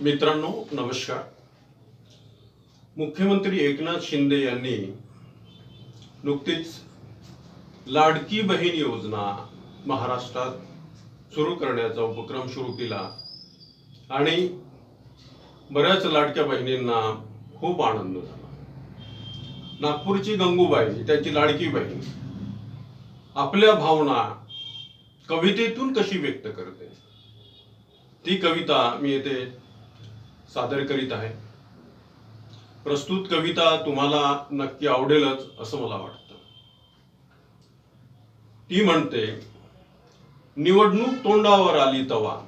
मित्रांनो नमस्कार. मुख्यमंत्री एकनाथ शिंदे यांनी नुकतीच लाडकी बहीण योजना महाराष्ट्रात सुरू करण्याचा उपक्रम सुरू केला. आणि बऱ्याच लाडक्या बहिणींना खूप आनंद झाला. नागपूरची गंगूबाई त्यांची लाडकी बहीण आपल्या भावना कवितेतून कशी व्यक्त करते? ती कविता मी येथे सादर करीत आहे. प्रस्तुत कविता तुम्हाला नक्की आवडेलच असं मला वाटतं. ती म्हणते निवडणूक तोंडावर आली तवा.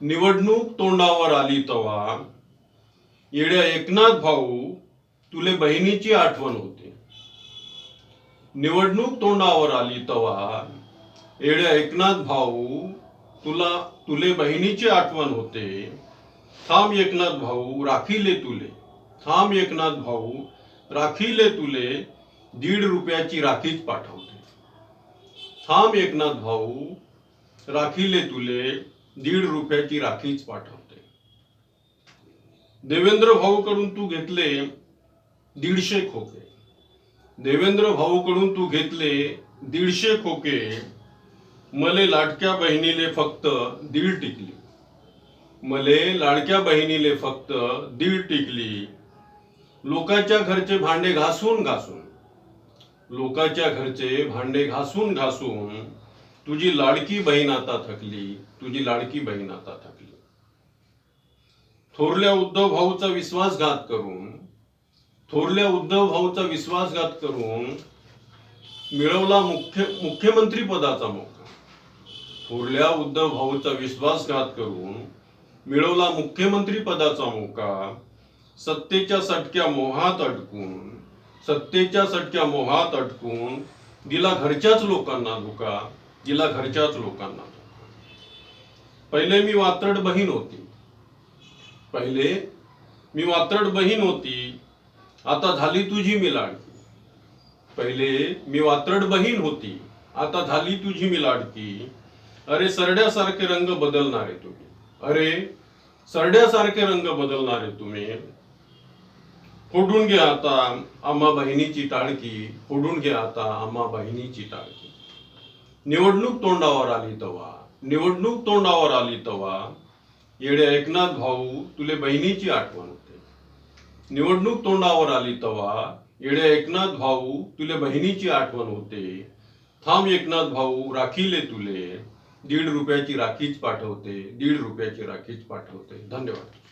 निवडणूक तोंडावर आली तवा. येड्या एकनाथ भाऊ तुले बहिणीची आठवण होते. निवडणूक तोंडावर आली तवा. येड्या एकनाथ भाऊ तुला तुले बहिणीची आठवण होते. थांब एकनाथ भाऊ राखीले तुले. थांब एकनाथ भाऊ राखीले तुले दीड रुपयाची राखीच पाठवते. थांब एकनाथ भाऊ राखीले तुले दीड रुपयाची राखीच पाठवते. देवेंद्र भाऊ कडून तू घेतले दीडशे खोके. देवेंद्र भाऊ कडून तू घेतले दीडशे खोके. मले लाडक्या बहिणीले फक्त दीड टिकली. मले लाडक्या बहिणीले फक्त दीड टिकली. लोकांच्या घरचे भांडे घासून घासून लोकांच्या घरचे भांडे घासून घासून तुझी लाडकी बहीण आता थकली तुझी लाडकी बहीण आता थकली. थोरल्या उद्धव भाऊचा विश्वासघात करून थोरल्या उद्धव भाऊचा विश्वासघात करून मिळवला मुख्य मुख्यमंत्री पदाचा मौका. थोरल्या उद्धव भाऊचा विश्वासघात करून मिळवला मुख्यमंत्री पदाचा मोका सत्तेच्या सटक्या मोहात अडकून सत्तेच्या सटक्या मोहात अडकून दिला घरच्याच लोकांना धोका दिला घरच्याच लोकांना धोका. पहिले मी वात्रड बहीण होती. पहिले मी वात्रड बहीण होती. आता झाली तुझी मी लाडकी पहिले मी वात्रड बहीण होती. आता झाली तुझी मी लाडकी अरे सरड्यासारखे रंग बदलणारे तुम्ही. अरे सरड्यासारखे रंग बदलणारे तुम्ही. फोडून घ्या आता आम्हा बहिणीची टाळकी. फोडून घ्या आता आम्हा बहिणीची टाळकी. निवडणूक तोंडावर आली तवा. निवडणूक तोंडावर आली तवा. येड्या एकनाथ भाऊ तुले बहिणीची आठवण होते. निवडणूक तोंडावर आली तवा. येड्या एकनाथ भाऊ तुले बहिणीची आठवण होते. थांब एकनाथ भाऊ राखीले तुले. दीड रुपयाची राखीच पाठवते दीड रुपयाची राखीच पाठवते. धन्यवाद.